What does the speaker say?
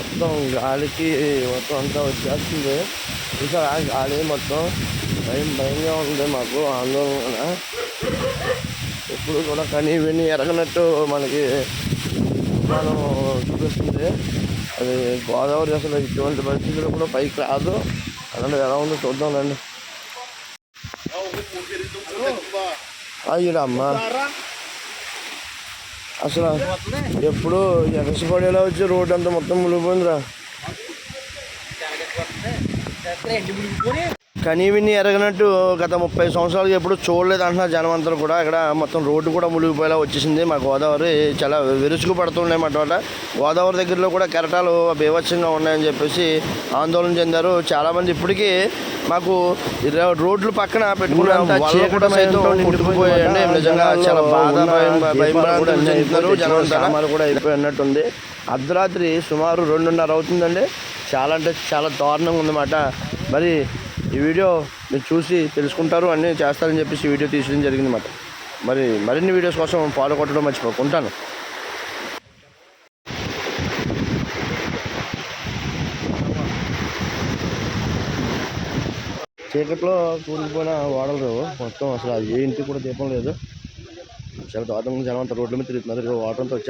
మొత్తం గాలికి మొత్తం అంతా వచ్చేస్తుంది. ఇంకా ఆ గాలి మొత్తం భయం భయంగా ఉంది మాకు ఆందోళన. ఎప్పుడు కూడా కనీ విని ఎరగనట్టు మనకి మనం చూపిస్తుంది. అది గోదావరి అసలు ఇటువంటి పరిస్థితుల్లో కూడా పైకి రాదు. అలాంటి ఎలా ఉందో చూద్దాం రండి. అయ్యడమ్మా అసలు ఎప్పుడు ఎగసిపడేలా వచ్చి రోడ్డు అంతా మొత్తం మునిగిపోయిందిరా. కనీ విని ఎరగనట్టు గత ముప్పై సంవత్సరాలుగా ఎప్పుడు చూడలేదు అంటున్నారు జనం అందరూ కూడా. ఇక్కడ మొత్తం రోడ్డు కూడా మునిగిపోయేలా వచ్చేసింది. మా గోదావరి చాలా విరుచుకు పడుతున్నాయి అన్నమాట గోదావరి దగ్గరలో కూడా కెరటాలు బీభత్సంగా ఉన్నాయని చెప్పేసి ఆందోళన చెందారు. చాలామంది ఇప్పటికీ మాకు రోడ్లు పక్కన పెట్టుకున్నంత చీకటి సైతం నిండిపోయాయండి నిజంగా చాలా బాధ భయం చెందుతున్నారు జనం కూడా అయిపోయి అన్నట్టుంది అర్ధరాత్రి సుమారు రెండున్నర అవుతుందండి. చాలా అంటే చాలా దారుణంగా ఉందన్నమాట. మరి ఈ వీడియో మీరు చూసి తెలుసుకుంటారు అన్నీ చేస్తారని చెప్పేసి ఈ వీడియో తీసుకోవడం జరిగింది అన్నమాట మరి మరిన్ని వీడియోస్ కోసం ఫాలో కొట్టడం మర్చిపోకుంటాను చీకట్లో కూలిపోయిన వాడలు మొత్తం అసలు ఏ ఇంటికి కూడా దీపం లేదు. చాలా దారుణంగా జనం అంతా రోడ్ల మీద తిరుగుతున్నారు. వాటర్ అంతా వచ్చారు